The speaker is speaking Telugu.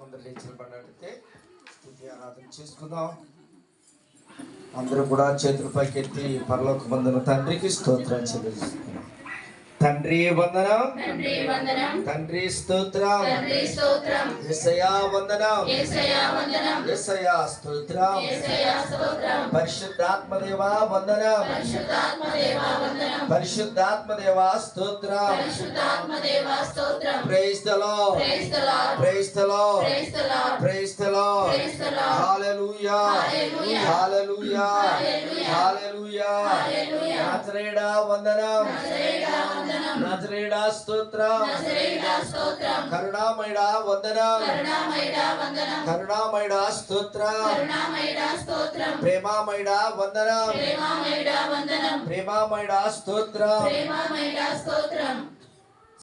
వందలు ఇచ్చిన పడినట్లయితే స్థుతి ఆరాధన చేసుకుందాం అందరూ కూడా చేతుల పైకెత్తి పరలోక వందన తండ్రికి స్తోత్రం చెల్లిస్తున్నాం. తండ్రి వందనం. తండ్రి స్తోత్రం. ఎసయా వందనం. ఎసయా స్తోత్రం. పరిశుద్ధాత్మదేవా వందనం. పరిశుద్ధాత్మ దేవా వందనం. పరిశుద్ధాత్మదేవా స్తోత్రం. పరిశుద్ధాత్మ దేవా స్తోత్రం వందనం నజరేడా స్తోత్రం కరుణామయుడా వందనం కరుణామయుడా స్తోత్రం ప్రేమామయుడా వందనం ప్రేమామయుడా స్తోత్రం